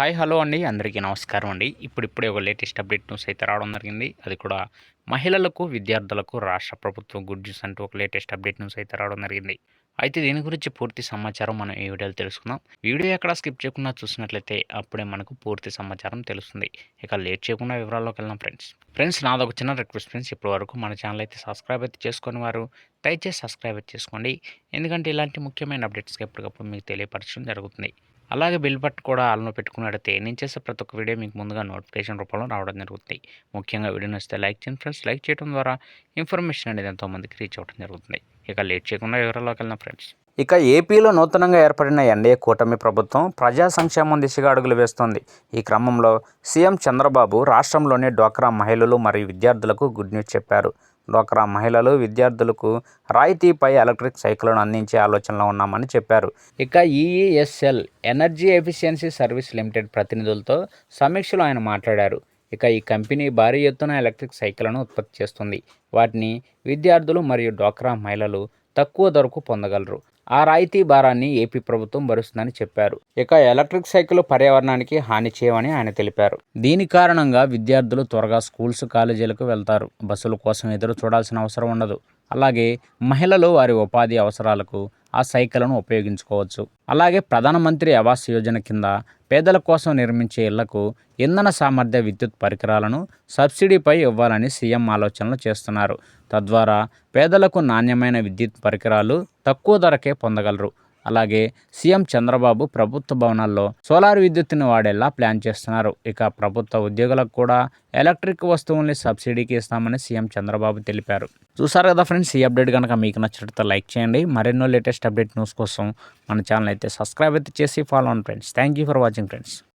Hi hello అండి. అందరికీ నమస్కారం అండి. ఇప్పుడిప్పుడే ఒక లేటెస్ట్ అప్డేట్ న్యూస్ అయితే రావడం జరిగింది. అది కూడా మహిళలకు విద్యార్థులకు రాష్ట్ర ప్రభుత్వం గుడ్ న్యూస్ అంటూ ఒక లేటెస్ట్ అప్డేట్ న్యూస్ అయితే రావడం జరిగింది. అయితే దీని గురించి పూర్తి సమాచారం మనం ఈ వీడియోలో తెలుసుకుందాం. వీడియో ఎక్కడ స్కిప్ చేయకుండా చూసినట్లయితే అప్పుడే మనకు పూర్తి సమాచారం తెలుస్తుంది. ఇక లేట్ చేయకుండా వివరాల్లోకి వెళ్దాం ఫ్రెండ్స్. ఫ్రెండ్స్ నాదొక చిన్న రిక్వెస్ట్ ఫ్రెండ్స్. ఇప్పటి వరకు మన ఛానల్ అయితే సబ్స్క్రైబ్ అయితే చేసుకుని వారు దయచేసి సబ్స్క్రైబ్ అయితే చేసుకోండి. ఎందుకంటే ఇలాంటి ముఖ్యమైన అప్డేట్స్కి ఎప్పటికప్పుడు మీకు తెలియపరచడం జరుగుతుంది. అలాగే బిల్ బట్ కూడా ఆన్లో పెట్టుకున్నట్టయితే నేను చేసే ప్రతి ఒక్క వీడియో మీకు ముందుగా నోటిఫికేషన్ రూపంలో రావడం జరుగుతుంది. ముఖ్యంగా వీడియో నచ్చితే లైక్ చేయండి ఫ్రెండ్స్. లైక్ చేయడం ద్వారా ఇన్ఫర్మేషన్ అనేది ఎంతోమందికి రీచ్ అవ్వడం జరుగుతుంది. ఇక లేట్ చేయకుండా వివరాల్లోకి వెళ్ళిన ఫ్రెండ్స్. ఇక ఏపీలో నూతనంగా ఏర్పడిన ఎన్డీఏ కూటమి ప్రభుత్వం ప్రజా సంక్షేమం దిశగా అడుగులు వేస్తోంది. ఈ క్రమంలో సీఎం చంద్రబాబు రాష్ట్రంలోని డ్వాక్రా మహిళలు మరియు విద్యార్థులకు గుడ్ న్యూస్ చెప్పారు. డ్వాక్రా మహిళలు విద్యార్థులకు రాయితీపై ఎలక్ట్రిక్ సైకిల్ను అందించే ఆలోచనలో ఉన్నామని చెప్పారు. ఇక EESL energy efficiency service limited ప్రతినిధులతో సమీక్షలో ఆయన మాట్లాడారు. ఇక ఈ కంపెనీ భారీ ఎత్తున ఎలక్ట్రిక్ సైకిళ్ళను ఉత్పత్తి చేస్తుంది. వాటిని విద్యార్థులు మరియు డ్వాక్రా మహిళలు తక్కువ ధరకు పొందగలరు. ఆ రాయితీ భారాన్ని ఏపీ ప్రభుత్వం భరుస్తుందని చెప్పారు. ఇక ఎలక్ట్రిక్ సైకిల్ పర్యావరణానికి హాని చేయవని ఆయన తెలిపారు. దీని కారణంగా విద్యార్థులు త్వరగా స్కూల్స్ కాలేజీలకు వెళ్తారు. బస్సుల కోసం ఎదురు చూడాల్సిన అవసరం ఉండదు. అలాగే మహిళలు వారి ఉపాధి అవసరాలకు ఆ సైకిళ్ళను ఉపయోగించుకోవచ్చు. అలాగే ప్రధానమంత్రి ఆవాస్ యోజన కింద పేదల కోసం నిర్మించే ఇళ్ళకు ఇంధన సామర్థ్య విద్యుత్ పరికరాలను సబ్సిడీపై ఇవ్వాలని సీఎం ఆలోచనలు చేస్తున్నారు. తద్వారా పేదలకు నాణ్యమైన విద్యుత్ పరికరాలు తక్కువ ధరకే పొందగలరు. అలాగే సీఎం చంద్రబాబు ప్రభుత్వ భవనాల్లో సోలార్ విద్యుత్తును వాడేలా ప్లాన్ చేస్తున్నారు. ఇక ప్రభుత్వ ఉద్యోగులకు కూడా ఎలక్ట్రిక్ వస్తువుల్ని సబ్సిడీకి ఇస్తామని సీఎం చంద్రబాబు తెలిపారు. చూసారు కదా ఫ్రెండ్స్ ఈ అప్డేట్ కనుక మీకు నచ్చినట్లయితే లైక్ చేయండి. మరెన్నో లేటెస్ట్ అప్డేట్ న్యూస్ కోసం మన ఛానల్ అయితే సబ్స్క్రైబ్ అయితే చేసి ఫాలో అవ్వండి friends. Thank you for watching friends